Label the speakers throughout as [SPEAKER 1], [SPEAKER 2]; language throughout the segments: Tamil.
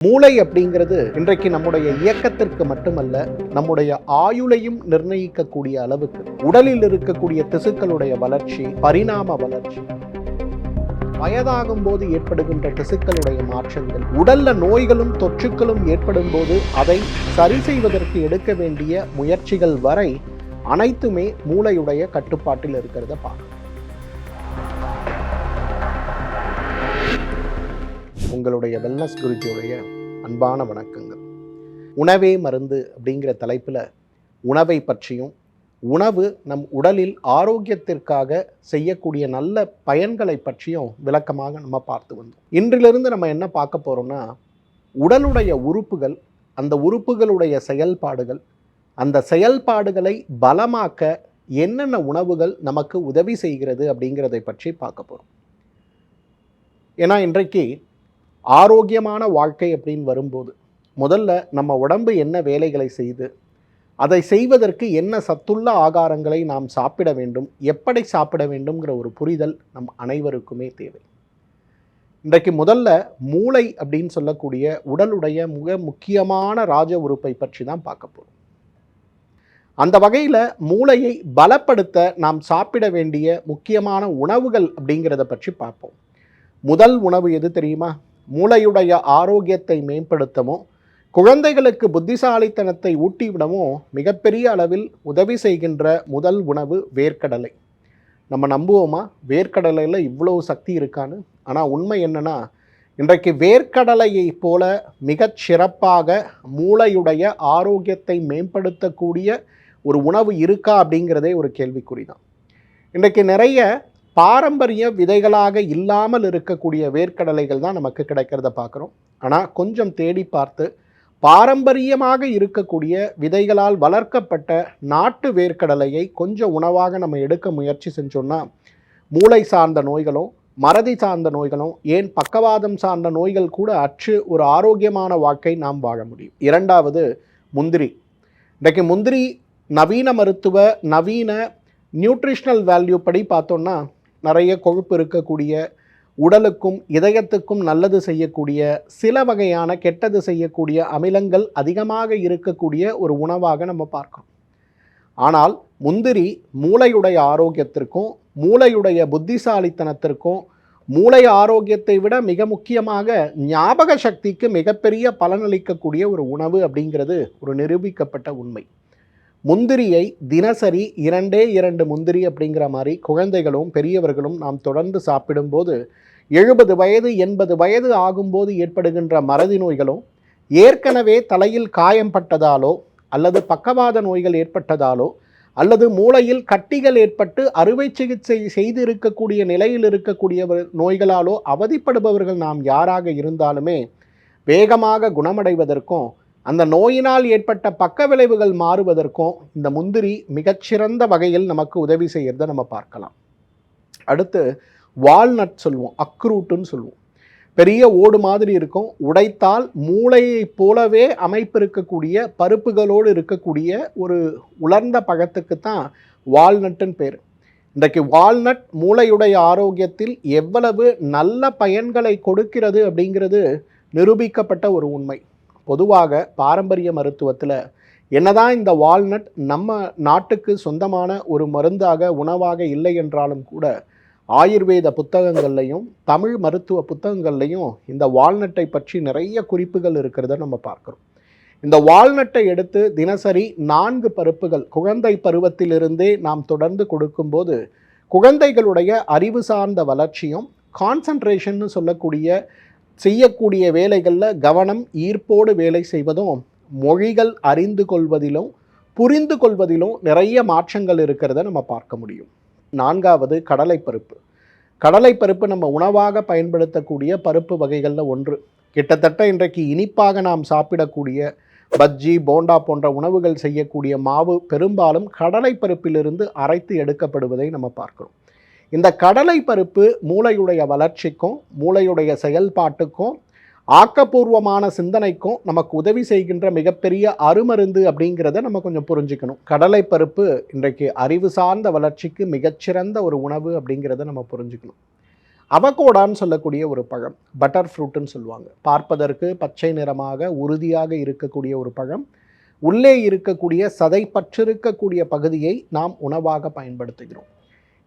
[SPEAKER 1] மூளை அப்படிங்கிறது இன்றைக்கு நம்முடைய இயக்கத்திற்கு மட்டுமல்ல நம்முடைய ஆயுளையும் நிர்ணயிக்கக்கூடிய அளவுக்கு உடலில் இருக்கக்கூடிய திசுக்களுடைய வளர்ச்சி பரிணாம வளர்ச்சி வயதாகும் போது ஏற்படுகின்ற திசுக்களுடைய மாற்றங்கள் உடல்ல நோய்களும் தொற்றுக்களும் ஏற்படும் போது அதை சரி செய்வதற்கு எடுக்க வேண்டிய முயற்சிகள் வரை அனைத்துமே மூளையுடைய கட்டுப்பாட்டில் இருக்கிறத பார்க்கணும். உங்களுடைய வெல்னஸ் குருஜியுடைய அன்பான வணக்கங்கள். உணவே மருந்து அப்படிங்கிற தலைப்பில் உணவை பற்றியும் உணவு நம் உடலில் ஆரோக்கியத்திற்காக செய்யக்கூடிய நல்ல பயன்களை பற்றியும் விளக்கமாக நம்ம பார்த்து வந்தோம். இன்றிலிருந்து நம்ம என்ன பார்க்க போகிறோம்னா உடலுடைய உறுப்புகள் அந்த உறுப்புகளுடைய செயல்பாடுகள் அந்த செயல்பாடுகளை பலமாக்க என்னென்ன உணவுகள் நமக்கு உதவி செய்கிறது அப்படிங்கிறதை பற்றி பார்க்க போகிறோம் ஏன்னா இன்றைக்கு ஆரோக்கியமான வாழ்க்கை அப்படின்னு வரும்போது முதல்ல நம்ம உடம்பு என்ன வேலைகளை செய்து அதை செய்வதற்கு என்ன சத்துள்ள ஆகாரங்களை நாம் சாப்பிட வேண்டும் எப்படி சாப்பிட வேண்டும்ங்கிற ஒரு புரிதல் நம் அனைவருக்குமே தேவை. இன்றைக்கு முதல்ல மூளை அப்படின்னு சொல்லக்கூடிய உடலுடைய மிக முக்கியமான ராஜ உறுப்பை பற்றி தான் பார்க்க போகிறோம் அந்த வகையில் மூளையை பலப்படுத்த நாம் சாப்பிட வேண்டிய முக்கியமான உணவுகள் அப்படிங்கிறத பற்றி பார்ப்போம். முதல் உணவு எது தெரியுமா? மூளையுடைய ஆரோக்கியத்தை மேம்படுத்தவும் குழந்தைகளுக்கு புத்திசாலித்தனத்தை ஊட்டிவிடவும் மிகப்பெரிய அளவில் உதவி செய்கின்ற முதல் உணவு வேர்க்கடலை. நம்ம நம்புவோமா? வேர்க்கடலையில் இவ்வளோ சக்தி இருக்கான்னு? ஆனால் உண்மை என்னென்னா இன்றைக்கு வேர்க்கடலையை போல மிகச் சிறப்பாக மூளையுடைய ஆரோக்கியத்தை மேம்படுத்தக்கூடிய ஒரு உணவு இருக்கா அப்படிங்கிறதே ஒரு கேள்விக்குறி தான் இன்றைக்கு நிறைய பாரம்பரிய விதைகளாக இல்லாமல் இருக்கக்கூடிய வேர்க்கடலைகள் தான் நமக்கு கிடைக்கிறத பார்க்குறோம். ஆனால் கொஞ்சம் தேடி பார்த்து பாரம்பரியமாக இருக்கக்கூடிய விதைகளால் வளர்க்கப்பட்ட நாட்டு வேர்க்கடலையை கொஞ்சம் உணவாக நம்ம எடுக்க முயற்சி செஞ்சோன்னா மூளை சார்ந்த நோய்களும் மறதி சார்ந்த நோய்களும் ஏன் பக்கவாதம் சார்ந்த நோய்கள் கூட அற்று ஒரு ஆரோக்கியமான வாழ்க்கை நாம் வாழ முடியும். இரண்டாவது முந்திரி. இன்றைக்கு முந்திரி நவீன மருத்துவ நவீன நியூட்ரிஷனல் வேல்யூ படி பார்த்தோன்னா நிறைய கொழுப்பு இருக்கக்கூடிய உடலுக்கும் இதயத்துக்கும் நல்லது செய்யக்கூடிய சில வகையான கெட்டது செய்யக்கூடிய அமிலங்கள் அதிகமாக இருக்கக்கூடிய ஒரு உணவாக நம்ம பார்க்கிறோம். ஆனால் முந்திரி மூளையுடைய ஆரோக்கியத்திற்கும் மூளையுடைய புத்திசாலித்தனத்திற்கும் மூளை ஆரோக்கியத்தை விட மிக முக்கியமாக ஞாபக சக்திக்கு மிகப்பெரிய பலனளிக்கக்கூடிய ஒரு உணவு அப்படிங்கிறது ஒரு நிரூபிக்கப்பட்ட உண்மை. முந்திரியை தினசரி இரண்டே இரண்டு முந்திரி அப்படிங்கிற மாதிரி குழந்தைகளும் பெரியவர்களும் நாம் தொடர்ந்து சாப்பிடும்போது எழுபது வயது எண்பது வயது ஆகும்போது ஏற்படுகின்ற மறதி நோய்களும் ஏற்கனவே தலையில் காயம் பட்டதாலோ அல்லது பக்கவாத நோய்கள் ஏற்பட்டதாலோ அல்லது மூளையில் கட்டிகள் ஏற்பட்டு அறுவை சிகிச்சை செய்து இருக்கக்கூடிய நிலையில் இருக்கக்கூடிய நோய்களாலோ அவதிப்படுபவர்கள் நாம் யாராக இருந்தாலுமே வேகமாக குணமடைவதற்கும் அந்த நோயினால் ஏற்பட்ட பக்க விளைவுகள் மாறுவதற்கும் இந்த முந்திரி மிகச்சிறந்த வகையில் நமக்கு உதவி செய்கிறத நம்ம பார்க்கலாம். அடுத்து வால்நட் சொல்லுவோம் அக்ரூட்டுன்னு சொல்லுவோம். பெரிய ஓடு மாதிரி இருக்கும். உடைத்தால் மூளையைப் போலவே அமைப்பு இருக்கக்கூடிய பருப்புகளோடு இருக்கக்கூடிய ஒரு உலர்ந்த பழத்துக்கு தான் வால்நட்டுன்னு பேர். இன்றைக்கு வால்நட் மூளையுடைய ஆரோக்கியத்தில் எவ்வளவு நல்ல பயன்களை கொடுக்கிறது அப்படிங்கிறது நிரூபிக்கப்பட்ட ஒரு உண்மை. பொதுவாக பாரம்பரிய மருத்துவத்தில் என்னதான் இந்த வால்நட் நம்ம நாட்டுக்கு சொந்தமான ஒரு மருந்தாக உணவாக இல்லை என்றாலும் கூட ஆயுர்வேத புத்தகங்கள்லையும் தமிழ் மருத்துவ புத்தகங்கள்லையும் இந்த வால்நட்டை பற்றி நிறைய குறிப்புகள் இருக்கிறத நம்ம பார்க்குறோம். இந்த வால்நட்டை எடுத்து தினசரி நான்கு பருப்புகள் குழந்தை பருவத்திலிருந்தே நாம் தொடர்ந்து கொடுக்கும்போது குழந்தைகளுடைய அறிவு சார்ந்த வளர்ச்சியும் கான்சன்ட்ரேஷன்னு சொல்லக்கூடிய செய்யக்கூடிய வேலைகளில் கவனம் ஈர்ப்போடு வேலை செய்வதும் மொழிகள் அறிந்து கொள்வதிலும் புரிந்து கொள்வதிலும் நிறைய மாற்றங்கள் இருக்கிறத நம்ம பார்க்க முடியும். நான்காவது கடலைப்பருப்பு. கடலைப்பருப்பு நம்ம உணவாக பயன்படுத்தக்கூடிய பருப்பு வகைகளில் ஒன்று. கிட்டத்தட்ட இன்றைக்கு இனிப்பாக நாம் சாப்பிடக்கூடிய பஜ்ஜி போண்டா போன்ற உணவுகள் செய்யக்கூடிய மாவு பெரும்பாலும் கடலைப்பருப்பிலிருந்து அரைத்து எடுக்கப்படுவதை நம்ம பார்க்கிறோம். இந்த கடலை பருப்பு மூளையுடைய வளர்ச்சிக்கும் மூளையுடைய செயல்பாட்டுக்கும் ஆக்கப்பூர்வமான சிந்தனைக்கும் நமக்கு உதவி செய்கின்ற மிகப்பெரிய அருமருந்து அப்படிங்கிறத நம்ம கொஞ்சம் புரிஞ்சுக்கணும். கடலை பருப்பு இன்றைக்கு அறிவு சார்ந்த வளர்ச்சிக்கு மிகச்சிறந்த ஒரு உணவு அப்படிங்கிறத நம்ம புரிஞ்சுக்கணும். அவகோடான்னு சொல்லக்கூடிய ஒரு பழம் பட்டர் ஃப்ரூட்டுன்னு சொல்லுவாங்க. பார்ப்பதற்கு பச்சை நிறமாக உறுதியாக இருக்கக்கூடிய ஒரு பழம். உள்ளே இருக்கக்கூடிய சதை பற்றிருக்கக்கூடிய பகுதியை நாம் உணவாக பயன்படுத்துகிறோம்.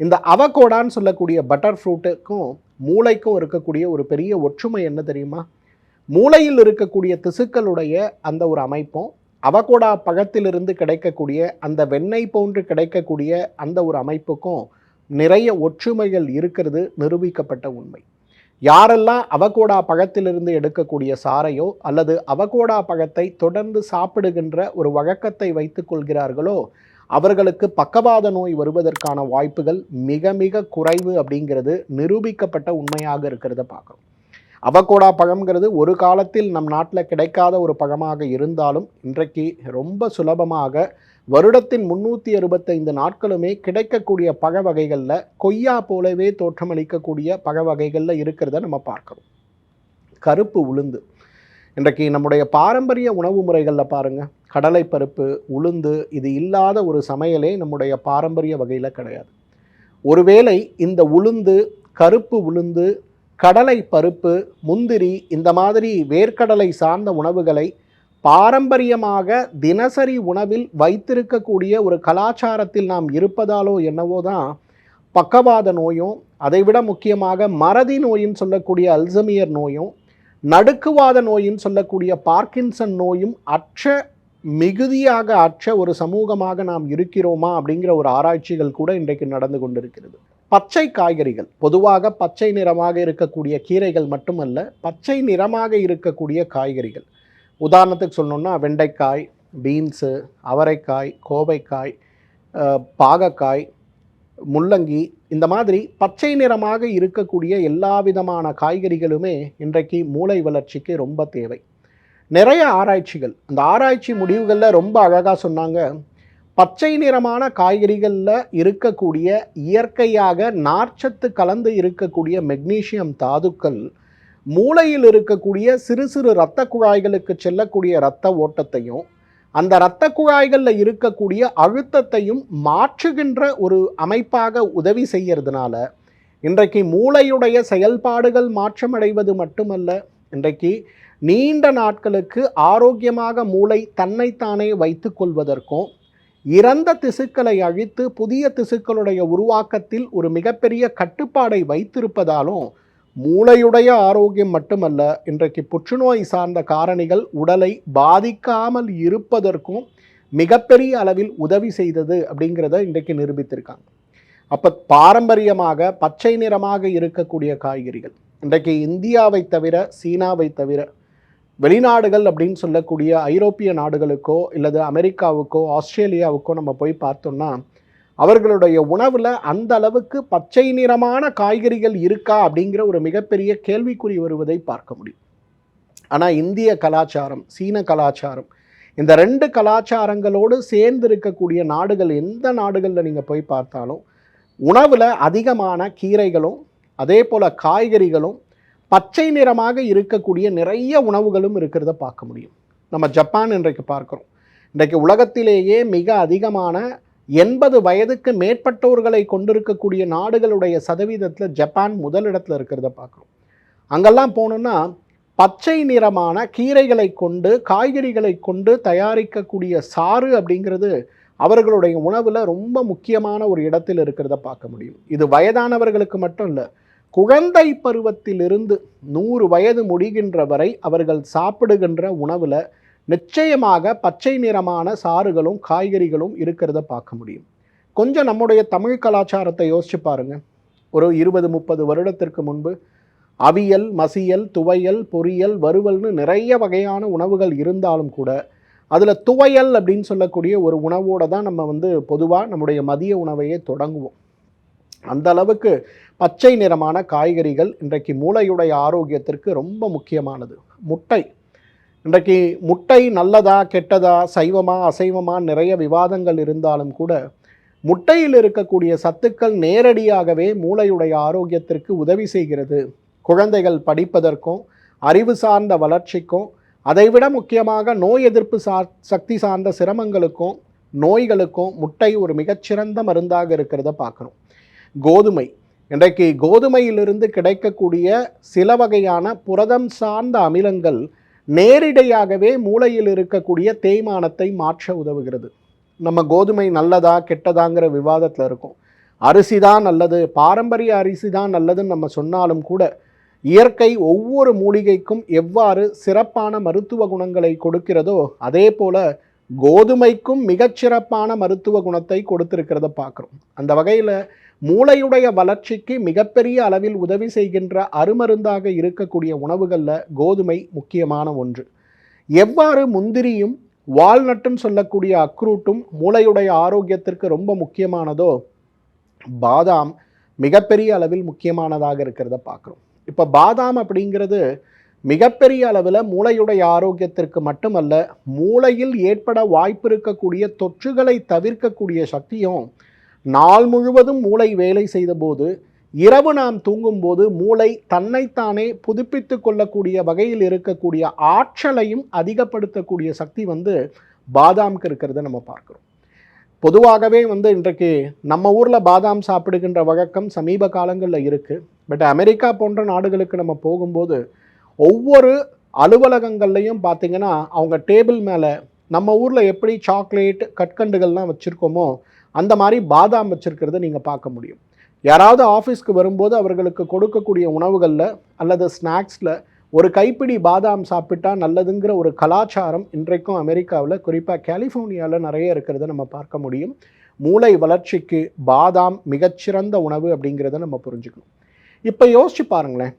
[SPEAKER 1] இந்த அவகோடான்னு சொல்லக்கூடிய பட்டர் ஃப்ரூட்டுக்கும் மூளைக்கும் இருக்கக்கூடிய ஒரு பெரிய ஒற்றுமை என்ன தெரியுமா? மூளையில் இருக்கக்கூடிய திசுக்களுடைய அந்த ஒரு அமைப்பும் அவகோடா பழத்திலிருந்து கிடைக்கக்கூடிய அந்த வெண்ணெய் போன்று கிடைக்கக்கூடிய அந்த ஒரு அமைப்புக்கும் நிறைய ஒற்றுமைகள் இருக்கிறது நிரூபிக்கப்பட்ட உண்மை. யாரெல்லாம் அவகோடா பழத்திலிருந்து எடுக்கக்கூடிய சாரையோ அல்லது அவகோடா பழத்தை தொடர்ந்து சாப்பிடுகின்ற ஒரு வழக்கத்தை வைத்துக் கொள்கிறார்களோ அவர்களுக்கு பக்கவாத நோய் வருவதற்கான வாய்ப்புகள் மிக மிக குறைவு அப்படிங்கிறது நிரூபிக்கப்பட்ட உண்மையாக இருக்கிறத பார்க்குறோம். அவகோடா பழம்ங்கிறது ஒரு காலத்தில் நம் நாட்டில் கிடைக்காத ஒரு பழமாக இருந்தாலும் இன்றைக்கு ரொம்ப சுலபமாக வருடத்தின் முன்னூற்றி அறுபத்தைந்து நாட்களுமே கிடைக்கக்கூடிய பழ வகைகளில் கொய்யா போலவே தோற்றமளிக்கக்கூடிய பழ வகைகளில் இருக்கிறத நம்ம பார்க்குறோம். கருப்பு உளுந்து. இன்றைக்கு நம்முடைய பாரம்பரிய உணவு முறைகளில் பாருங்கள் கடலை பருப்பு உளுந்து இது இல்லாத ஒரு சமையலே நம்முடைய பாரம்பரிய வகையில் கிடையாது. ஒருவேளை இந்த உளுந்து கருப்பு உளுந்து கடலை பருப்பு முந்திரி இந்த மாதிரி வேர்க்கடலை சார்ந்த உணவுகளை பாரம்பரியமாக தினசரி உணவில் வைத்திருக்கக்கூடிய ஒரு கலாச்சாரத்தில் நாம் இருப்பதாலோ என்னவோ தான் பக்கவாத நோயும் அதைவிட முக்கியமாக மறதி நோயின்னு சொல்லக்கூடிய அல்சமியர் நோயும் நடுக்குவாத நோயின்னு சொல்லக்கூடிய பார்க்கின்சன் நோயும் அற்ற மிகுதியாக அற்ற ஒரு சமூகமாக நாம் இருக்கிறோமா அப்படிங்கிற ஒரு ஆராய்ச்சிகள் கூட இன்றைக்கு நடந்து கொண்டிருக்கிறது. பச்சை காய்கறிகள் பொதுவாக பச்சை நிறமாக இருக்கக்கூடிய கீரைகள் மட்டுமல்ல பச்சை நிறமாக இருக்கக்கூடிய காய்கறிகள். உதாரணத்துக்கு சொல்லணுன்னா வெண்டைக்காய் பீன்ஸு அவரைக்காய் கோவைக்காய் பாகக்காய் முள்ளங்கி இந்த மாதிரி பச்சை நிறமாக இருக்கக்கூடிய எல்லா விதமான காய்கறிகளுமே இன்றைக்கு மூளை வளர்ச்சிக்கு ரொம்ப தேவை. நிறைய ஆராய்ச்சிகள் அந்த ஆராய்ச்சி முடிவுகளில் ரொம்ப அழகாக சொன்னாங்க. பச்சை நிறமான காய்கறிகளில் இருக்கக்கூடிய இயற்கையாக நார்ச்சத்து கலந்து இருக்கக்கூடிய மெக்னீசியம் தாதுக்கள் மூளையில் இருக்கக்கூடிய சிறு சிறு இரத்த குழாய்களுக்கு செல்லக்கூடிய இரத்த ஓட்டத்தையும் அந்த இரத்த குழாய்களில் இருக்கக்கூடிய அழுத்தத்தையும் மாற்றுகின்ற ஒரு அமைப்பாக உதவி செய்கிறதுனால இன்றைக்கு மூளையுடைய செயல்பாடுகள் மாற்றமடைவது மட்டுமல்ல இன்றைக்கு நீண்ட நாட்களுக்கு ஆரோக்கியமாக மூளை தன்னைத்தானே வைத்து கொள்வதற்கும் இறந்த திசுக்களை அழித்து புதிய திசுக்களுடைய உருவாக்கத்தில் ஒரு மிகப்பெரிய கட்டுப்பாடை வைத்திருப்பதாலும் மூளையுடைய ஆரோக்கியம் மட்டுமல்ல இன்றைக்கு புற்றுநோய் சார்ந்த காரணிகள் உடலை பாதிக்காமல் இருப்பதற்கும் மிகப்பெரிய அளவில் உதவி செய்தது அப்படிங்கிறத இன்றைக்கு நிரூபித்திருக்காங்க. அப்போ பாரம்பரியமாக பச்சை நிறமாக இருக்கக்கூடிய காய்கறிகள் இன்றைக்கு இந்தியாவை தவிர சீனாவை தவிர வெளிநாடுகள் அப்படின்னு சொல்லக்கூடிய ஐரோப்பிய நாடுகளுக்கோ இல்லது அமெரிக்காவுக்கோ ஆஸ்திரேலியாவுக்கோ நம்ம போய் பார்த்தோம்னா அவர்களுடைய உணவில் அந்த அளவுக்கு பச்சை நிறமான காய்கறிகள் இருக்கா அப்படிங்கிற ஒரு மிகப்பெரிய கேள்விக்குறி வருவதை பார்க்க முடியும். ஆனால் இந்திய கலாச்சாரம் சீன கலாச்சாரம் இந்த ரெண்டு கலாச்சாரங்களோடு சேர்ந்து இருக்கக்கூடிய நாடுகள் எந்த நாடுகளில் நீங்கள் போய் பார்த்தாலும் உணவில் அதிகமான கீரைகளும் அதே போல் காய்கறிகளும் பச்சை நிறமாக இருக்கக்கூடிய நிறைய உணவுகளும் இருக்கிறத பார்க்க முடியும். நம்ம ஜப்பான் இன்றைக்கு பார்க்குறோம். இன்றைக்கு உலகத்திலேயே மிக அதிகமான எண்பது வயதுக்கு மேற்பட்டோர்களை கொண்டிருக்கக்கூடிய நாடுகளுடைய சதவீதத்தில் ஜப்பான் முதலிடத்தில் இருக்கிறத பார்க்குறோம். அங்கெல்லாம் போகணுன்னா பச்சை நிறமான கீரைகளை கொண்டு காய்கறிகளை கொண்டு தயாரிக்கக்கூடிய சாறு அப்படிங்கிறது அவர்களுடைய உணவில் ரொம்ப முக்கியமான ஒரு இடத்தில் இருக்கிறத பார்க்க முடியும். இது வயதானவர்களுக்கு மட்டும் இல்லை குழந்தை பருவத்திலிருந்து நூறு வயது முடிகின்ற வரை அவர்கள் சாப்பிடுகின்ற உணவில் நிச்சயமாக பச்சை நிறமான சாறுகளும் காய்கறிகளும் இருக்கிறத பார்க்க முடியும். கொஞ்சம் நம்முடைய தமிழ் கலாச்சாரத்தை யோசிச்சு பாருங்க. ஒரு இருபது முப்பது வருடத்திற்கு முன்பு அவியல் மசியல் துவையல் பொரியல் வறுவல்னு நிறைய வகையான உணவுகள் இருந்தாலும் கூட அதில் துவையல் அப்படின்னு சொல்லக்கூடிய ஒரு உணவோடு தான் நம்ம வந்து பொதுவாக நம்முடைய மதிய உணவையே தொடங்குவோம். அந்த அளவுக்கு பச்சை நிறமான காய்கறிகள் இன்றைக்கு மூளையுடைய ஆரோக்கியத்திற்கு ரொம்ப முக்கியமானது. முட்டை. இன்றைக்கு முட்டை நல்லதா கெட்டதா சைவமா அசைவமா நிறைய விவாதங்கள் இருந்தாலும் கூட முட்டையில் இருக்கக்கூடிய சத்துக்கள் நேரடியாகவே மூளையுடைய ஆரோக்கியத்திற்கு உதவி செய்கிறது. குழந்தைகள் படிப்பதற்கும் அறிவு சார்ந்த வளர்ச்சிக்கும் அதைவிட முக்கியமாக நோய் எதிர்ப்பு சா சக்தி சார்ந்த சிரமங்களுக்கும் நோய்களுக்கும் முட்டை ஒரு மிகச்சிறந்த மருந்தாக இருக்கிறத பார்க்குறோம். கோதுமை. இன்றைக்கு கோதுமையிலிருந்து கிடைக்கக்கூடிய சில வகையான புரதம் சார்ந்த அமிலங்கள் நேரிடையாகவே மூளையில் இருக்கக்கூடிய தேய்மானத்தை மாற்ற உதவுகிறது. நம்ம கோதுமை நல்லதா கெட்டதாங்கிற விவாதத்தில் இருக்கும். அரிசி தான் நல்லது பாரம்பரிய அரிசி தான் நல்லதுன்னு நம்ம சொன்னாலும் கூட இயற்கை ஒவ்வொரு மூலிகைக்கும் எவ்வாறு சிறப்பான மருத்துவ குணங்களை கொடுக்கிறதோ அதே போல் கோதுமைக்கும் மிகச்சிறப்பான மருத்துவ குணத்தை கொடுத்துருக்கிறத பார்க்குறோம். அந்த வகையில் மூளையுடைய வளர்ச்சிக்கு மிகப்பெரிய அளவில் உதவி செய்கின்ற அருமருந்தாக இருக்கக்கூடிய உணவுகளில் கோதுமை முக்கியமான ஒன்று. எவ்வாறு முந்திரியும் வால்நட்டும் சொல்லக்கூடிய அக்ரூட்டும் மூளையுடைய ஆரோக்கியத்திற்கு ரொம்ப முக்கியமானதோ பாதாம் மிகப்பெரிய அளவில் முக்கியமானதாக இருக்கிறத பார்க்குறோம். இப்போ பாதாம் அப்படிங்கிறது மிகப்பெரிய அளவில் மூளையுடைய ஆரோக்கியத்திற்கு மட்டுமல்ல மூளையில் ஏற்பட வாய்ப்பு இருக்கக்கூடிய தொற்றுகளை தவிர்க்கக்கூடிய சக்தியும் நாள் முழுவதும் மூளை வேலை செய்தபோது இரவு நாம் தூங்கும்போது மூளை தன்னைத்தானே புதுப்பித்து கொள்ளக்கூடிய வகையில் இருக்கக்கூடிய ஆற்றலையும் அதிகப்படுத்தக்கூடிய சக்தி வந்து பாதாம்க்கு இருக்கிறத நம்ம பார்க்குறோம். பொதுவாகவே வந்து இன்றைக்கு நம்ம ஊரில் பாதாம் சாப்பிடுகின்ற வழக்கம் சமீப காலங்களில் இருக்குது பட் அமெரிக்கா போன்ற நாடுகளுக்கு நம்ம போகும்போது ஒவ்வொரு அலுவலகங்கள்லையும் பார்த்தீங்கன்னா அவங்க டேபிள் மேலே நம்ம ஊரில் எப்படி சாக்லேட் கற்கண்டுகள்லாம் வச்சுருக்கோமோ அந்த மாதிரி பாதாம் வச்சுருக்கிறத நீங்கள் பார்க்க முடியும். யாராவது ஆஃபீஸ்க்கு வரும்போது அவர்களுக்கு கொடுக்கக்கூடிய உணவுகளில் அல்லது ஸ்நாக்ஸில் ஒரு கைப்பிடி பாதாம் சாப்பிட்டா நல்லதுங்கிற ஒரு கலாச்சாரம் இன்றைக்கும் அமெரிக்காவில் குறிப்பாக கலிஃபோர்னியாவில் நிறைய இருக்கிறத நம்ம பார்க்க முடியும். மூளை வளர்ச்சிக்கு பாதாம் மிகச்சிறந்த உணவு அப்படிங்கிறத நம்ம புரிஞ்சுக்கணும். இப்போ யோசிச்சு பாருங்களேன்.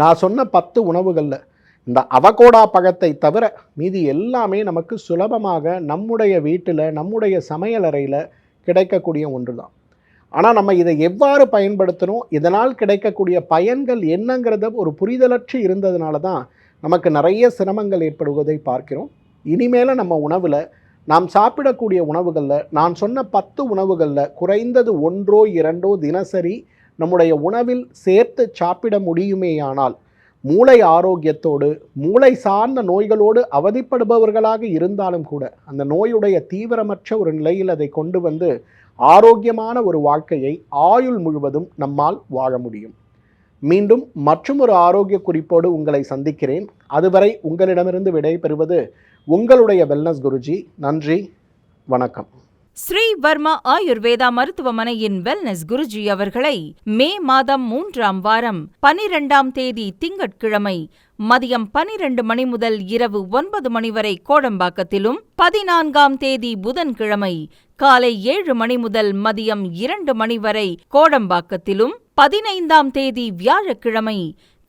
[SPEAKER 1] நான் சொன்ன பத்து உணவுகளில் இந்த அவகோடா பழத்தை தவிர மீதி எல்லாமே நமக்கு சுலபமாக நம்முடைய வீட்டில் நம்முடைய சமையலறையில் கிடைக்கக்கூடிய ஒன்று தான் ஆனால் நம்ம இதை எவ்வாறு பயன்படுத்தணும் இதனால் கிடைக்கக்கூடிய பயன்கள் என்னங்கிறத ஒரு புரிதலற்று இருந்ததுனால தான் நமக்கு நிறைய சிரமங்கள் ஏற்படுவதை பார்க்கிறோம். இனிமேல நம்ம உணவில் நாம் சாப்பிடக்கூடிய உணவுகளில் நான் சொன்ன பத்து உணவுகளில் குறைந்தது ஒன்றோ இரண்டோ தினசரி நம்முடைய உணவில் சேர்த்து சாப்பிட முடியுமேயானால் மூளை ஆரோக்கியத்தோடு மூளை சார்ந்த நோய்களோடு அவதிப்படுபவர்களாக இருந்தாலும் கூட அந்த நோயுடைய தீவிரமற்ற ஒரு நிலையில் அதை கொண்டு வந்து ஆரோக்கியமான ஒரு வாழ்க்கையை ஆயுள் முழுவதும் நம்மால் வாழ முடியும். மீண்டும் மற்றும் ஒரு ஆரோக்கிய குறிப்போடு உங்களை சந்திக்கிறேன். அதுவரை உங்களிடமிருந்து விடைபெறுவது உங்களுடைய வெல்னஸ் குருஜி. நன்றி வணக்கம்.
[SPEAKER 2] ஸ்ரீ வர்மா ஆயுர்வேதா மருத்துவமனையின் வெல்னஸ் குருஜி அவர்களை மே மாதம் மூன்றாம் வாரம் பனிரெண்டாம் தேதி திங்கட்கிழமை மதியம் பனிரெண்டு மணி முதல் இரவு ஒன்பது மணி வரை கோடம்பாக்கத்திலும் பதினான்காம் தேதி புதன்கிழமை காலை ஏழு மணி முதல் மதியம் இரண்டு மணி வரை கோடம்பாக்கத்திலும் பதினைந்தாம் தேதி வியாழக்கிழமை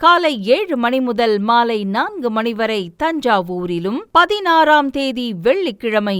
[SPEAKER 2] காலை ஏழு மணி முதல் மாலை நான்கு மணி வரை தஞ்சாவூரிலும் பதினாறாம் தேதி வெள்ளிக்கிழமை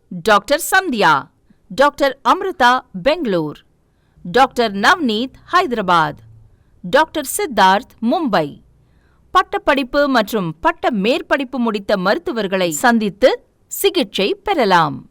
[SPEAKER 2] doctor Sandhya doctor Amrutha Bangalore doctor Navneet Hyderabad doctor Siddharth Mumbai பட்டப்படிப்பு மற்றும் பட்ட மேற்படிப்பு முடித்த மருத்துவர்களை சந்தித்து சிகிச்சை பெறலாம்.